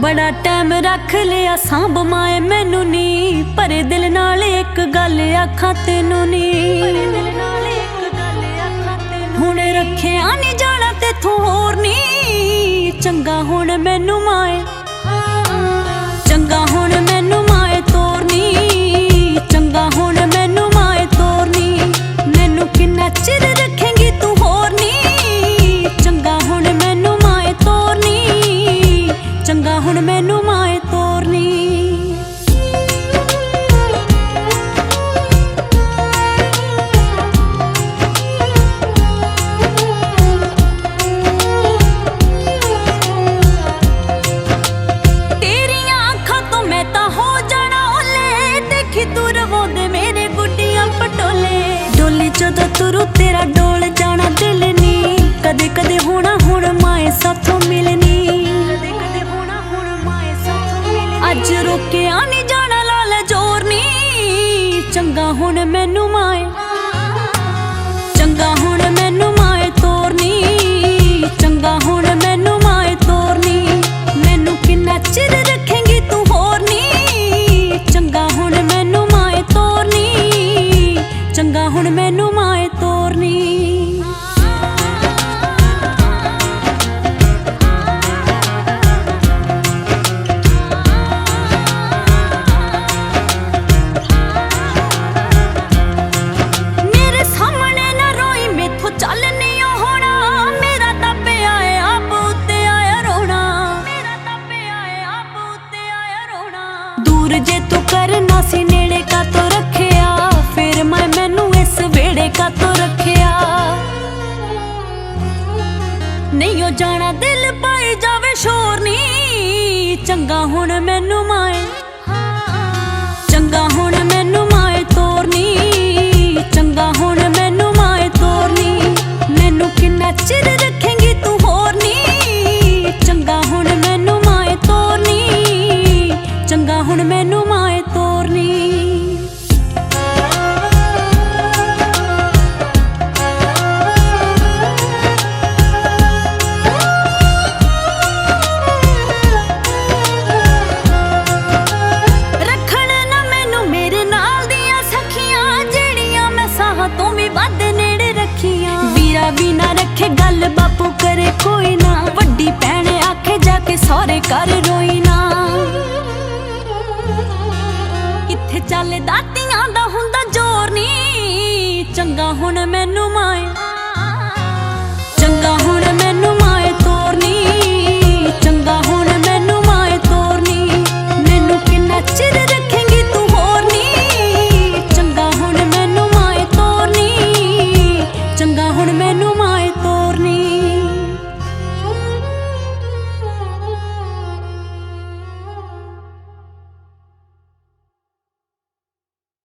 ਬੜਾ ਟਾਈਮ ਰੱਖ ਲਿਆ ਸਾਂਭ ਮਾਏ ਮੈਨੂੰ ਨੀ। ਪਰ ਦਿਲ ਨਾਲ ਇੱਕ ਗੱਲ ਆਖਾਂ ਤੈਨੂੰ ਨੀ। ਹੁਣ ਰੱਖਿਆ ਨਹੀਂ ਜਾਣਾ ਤੇਥੋਂ ਹੋਰ ਨੀ। ਚੰਗਾ ਹੁਣ ਮੈਨੂੰ ਮਾਏ। ਹੁਣ ਮੈਨੂੰ ਮਾਏ ਤੋਰਨੀ। ਤੇਰੀਆਂ ਅੱਖਾਂ ਤੋਂ ਮੈਂ ਤਾਂ ਹੋ ਜਾਣਾ ਓਲੇ ਦੇਖੀ ਤੂੰ ਰਵਾਉਂਦੇ ਮੇਰੇ ਗੁੱਡੀਆਂ ਪਟੋਲੇ। ਡੋਲੀ ਜਦੋਂ ਤੁਰੂ ਤੇਰਾ ਡੋਲ ਜਾਣਾ ਦਿਲ ਨੀ। ਕਦੇ ਕਦੇ ਹੋਣਾ ਹੁਣ ਮਾਏ ਸਾਥੋਂ ਚੰਗਾ ਹੁਣ ਮੈਨੂੰ ਮਾਏ। ਦੂਰ ਜੇ ਤੂੰ ਕਰਨਾ ਸੀ ਨੇੜੇ ਕਾ ਤੋ ਰੱਖਿਆ, ਫਿਰ ਮੈਂ ਮੈਨੂੰ ਇਸ ਵੇੜੇ ਕਾ ਤੋ ਰੱਖਿਆ। ਨਹੀਂ ਉਹ ਜਾਣਾ ਦਿਲ ਪਾਈ ਜਾਵੇ ਸ਼ੋਰ ਨੀ, ਚੰਗਾ ਹੁਣ ਮੈਨੂੰ ਗੱਲ ਬਾਪੂ ਕਰੇ ਕੋਈ ਨਾ। ਵੱਡੀ ਭੈਣ ਆਖੇ ਜਾ ਕੇ ਸਹੁਰੇ ਘਰ ਰੋਈ ਨਾ। ਕਿੱਥੇ ਚੱਲਦਾ ਤੀਆਂ ਦਾ ਹੁੰਦਾ ਜ਼ੋਰ ਨੀ। ਚੰਗਾ ਹੁਣ ਮੈਨੂੰ ਮਾਏ